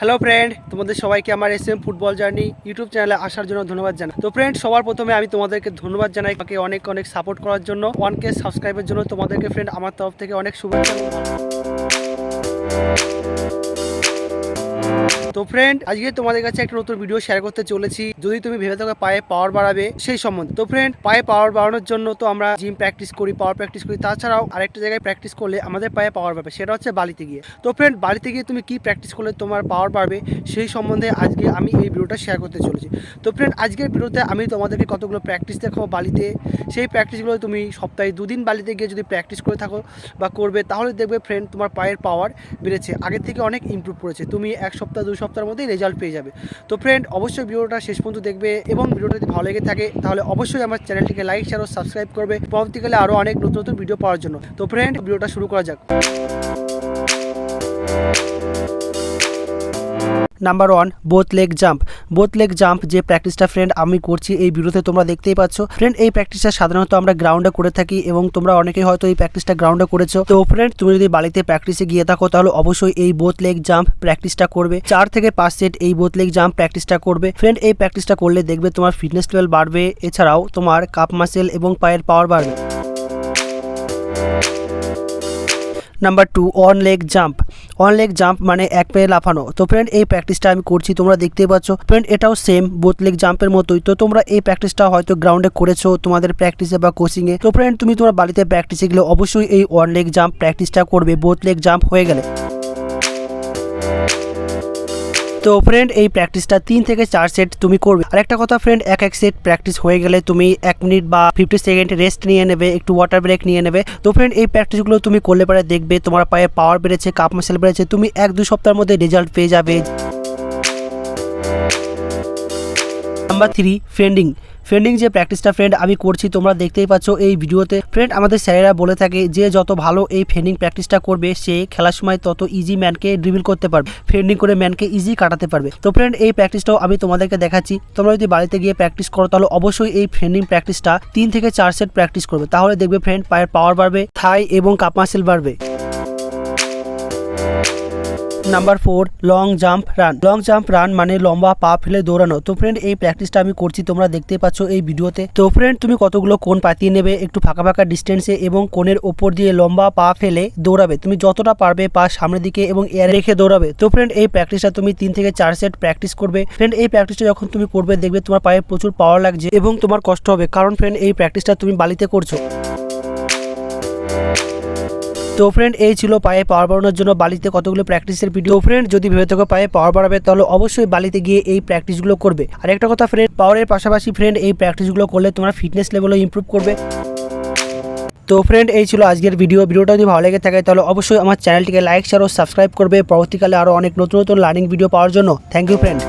Hello friend তোমাদের সবাইকে আমার S M football journey YouTube চ্যানেলে আসার জন্য ধন্যবাদ জানাই। তো ফ্রেন্ড সবার প্রথমে আমি তোমাদেরকে ধন্যবাদ জানাই আমাকে অনেক অনেক সাপোর্ট করার জন্য। ওয়ান কে সাবস্ক্রাইবের জন্য তোমাদেরকে ফ্রেন্ড আমার তরফ থেকে অনেক শুভেচ্ছা। তো ফ্রেন্ড আজকে তোমাদের কাছে একটা নতুন ভিডিও শেয়ার করতে চলেছি। যদি তুমি ভেবে থাকো পায়ে পাওয়ার বাড়াবে, সেই সম্বন্ধে। তো ফ্রেন্ড পায়ে পাওয়ার বাড়ানোর জন্য তো আমরা জিম প্র্যাকটিস করি পাওয়ার প্র্যাকটিস করি। তাছাড়াও আরেকটা জায়গায় প্র্যাকটিস করলে আমাদের পায়ে পাওয়ার বাড়বে, সেটা হচ্ছে বালিতে গিয়ে। তো ফ্রেন্ড বালিতে গিয়ে তুমি কি প্র্যাকটিস করলে তোমার পাওয়ার বাড়বে, সেই সম্বন্ধে আজকে আমি এই ভিডিওটা শেয়ার করতে চলেছি। তো ফ্রেন্ড আজকের ভিডিওতে আমি তোমাদেরকে কতগুলো প্র্যাকটিস দেখাবো বালিতে সেই প্র্যাকটিসগুলো তুমি সপ্তাহে দুদিন বালিতে গিয়ে যদি প্র্যাকটিস করে থাকো বা করবে, তাহলে দেখবে ফ্রেন্ড তোমার পায়ের পাওয়ার বেড়েছে। আগের থেকে অনেক ইমপ্রুভ করেছে। তুমি এক সপ্তাহ, দুই সপ্তাহের মধ্যেই রেজাল্ট পেয়ে যাবে। তো ফ্রেন্ড অবশ্যই ভিডিওটা শেষ পর্যন্ত দেখবে এবং ভিডিওটা যদি ভালো লেগে থাকে, তাহলে অবশ্যই আমার চ্যানেলটিকে লাইক শেয়ার ও সাবস্ক্রাইব করবে। পরবর্তীকালে আরও অনেক নতুন নতুন ভিডিও পাওয়ার জন্য। তো ফ্রেন্ড ভিডিওটা শুরু করা যাক। Number one both leg jump both leg jump যে প্র্যাকটিসটা ফ্রেন্ড আমি করছি এই ভিডিওতে তোমরা দেখতেই পাচ্ছ। ফ্রেন্ড এই প্র্যাকটিসটা সাধারণত আমরা গ্রাউন্ডে করে থাকি এবং তোমরা অনেকেই হয়তো এই প্র্যাকটিসটা গ্রাউন্ডে করেছ। তো ফ্রেন্ড তুমি যদি বাড়িতে প্র্যাকটিসে গিয়ে থাকো, তাহলে অবশ্যই এই বোথ লেগ জাম্প প্র্যাকটিসটা করবে। চার থেকে পাঁচ সেট এই বোথ লেগ জাম্প প্র্যাকটিসটা করবে। ফ্রেন্ড এই প্র্যাকটিসটা করলে দেখবে তোমার ফিটনেস লেভেল বাড়বে, এছাড়াও তোমার কাপ মাসেল এবং পায়ের পাওয়ার বাড়বে। Number two on leg jump on leg jump মানে এক পায়ে লাফানো। তো ফ্রেন্ড এই প্র্যাকটিসটা আমি করছি, তোমরা দেখতেই পাচ্ছ। ফ্রেন্ড এটাও সেম বোথ লেগ জাম্পের মতোই। তো তোমরা এই প্র্যাকটিসটা হয়তো গ্রাউন্ডে করেছ, তোমাদের প্র্যাকটিসে বা কোচিংয়ে তো ফ্রেন্ড তুমি তোমার বাড়িতে প্র্যাকটিসে গেলে অবশ্যই এই অন লেগ জাম্প প্র্যাকটিসটা করবে বোথ লেগ জাম্প হয়ে গেলে। তো ফ্রেন্ড এই প্র্যাকটিসটা তিন থেকে চার সেট তুমি করবে। আর একটা কথা ফ্রেন্ড এক এক সেট প্র্যাকটিস হয়ে গেলে তুমি এক মিনিট বা ফিফটি সেকেন্ড রেস্ট নিয়ে নেবে, একটু ওয়াটার ব্রেক নিয়ে নেবে। তো ফ্রেন্ড এই প্র্যাকটিসগুলো তুমি করলে পরে দেখবে তোমার পায়ে পাওয়ার বেড়েছে কাপ মাসেল বেড়েছে, তুমি এক দু সপ্তাহের মধ্যে রেজাল্ট পেয়ে যাবে। নাম্বার থ্রি ফ্রেন্ডিং ফ্রেন্ডিং যে প্র্যাকটিসটা ফ্রেন্ড আমি করছি, তোমরা দেখতেই পাচ্ছ এই ভিডিওতে। ফ্রেন্ড আমাদের স্যারেরা বলে থাকে যে যত ভালো এই ফ্রেন্ডিং প্র্যাকটিসটা করবে, সে খেলার সময় তত ইজি ম্যানকে ড্রিবিল করতে পারবে। ফ্রেন্ডিং করে ম্যানকে ইজি কাটাতে পারবে। তো ফ্রেন্ড এই প্র্যাকটিসটাও আমি তোমাদেরকে দেখাচ্ছি। তোমরা যদি বাড়িতে গিয়ে প্র্যাকটিস করো, তাহলে অবশ্যই এই ফ্রেন্ডিং প্র্যাকটিসটা তিন থেকে চার সেট প্র্যাকটিস করবে। তাহলে দেখবে ফ্রেন্ড পায়ের পাওয়ার বাড়বে থাই এবং কাপ মাসেল বাড়বে। Number four long jump run long jump run মানে লম্বা পা ফেলে দৌড়ানো। তো ফ্রেন্ড এই প্র্যাকটিসটা আমি করছি, তোমরা দেখতে পাচ্ছ এই ভিডিওতে। তো ফ্রেন্ড তুমি কতগুলো কোণ পাতিয়ে নেবে একটু ফাঁকা ফাঁকা ডিস্টেন্সে এবং কোণের ওপর দিয়ে লম্বা পা ফেলে দৌড়াবে। তুমি যতটা পারবে পা সামনের দিকে এবং এয়ার রেখে দৌড়াবে। তো ফ্রেন্ড এই প্র্যাকটিসটা তুমি তিন থেকে চার সেট প্র্যাকটিস করবে। ফ্রেন্ড এই প্র্যাকটিসটা যখন তুমি করবে, দেখবে তোমার পায়ে প্রচুর পাওয়ার লাগছে এবং তোমার কষ্ট হবে। কারণ ফ্রেন্ড এই প্র্যাকটিসটা তুমি বালিতে করছ। তো ফ্রেন্ড এই ছিল পায়ে পাওয়ার বাড়ানোর জন্য বালিতে কতগুলো প্র্যাকটিসের ভিডিও ফ্রেন্ড যদি ভেবে থাকো পায়ে পাওয়ার বাড়াবে, তাহলে অবশ্যই বালিতে গিয়ে এই প্র্যাকটিসগুলো করবে। আর একটা কথা ফ্রেন্ড পাওয়ারের পাশাপাশি ফ্রেন্ড এই প্র্যাকটিসগুলো করলে তোমার ফিটনেস লেভেলও ইমপ্রুভ করবে। তো ফ্রেন্ড এই ছিল আজকের ভিডিও ভিডিওটা যদি ভালো লেগে থাকে, তাহলে অবশ্যই আমার চ্যানেলটিকে লাইক শেয়ার ও সাবস্ক্রাইব করবে। পরবর্তীকালে আরও অনেক নতুন নতুন লার্নিং ভিডিও পাওয়ার জন্য। Thank you friend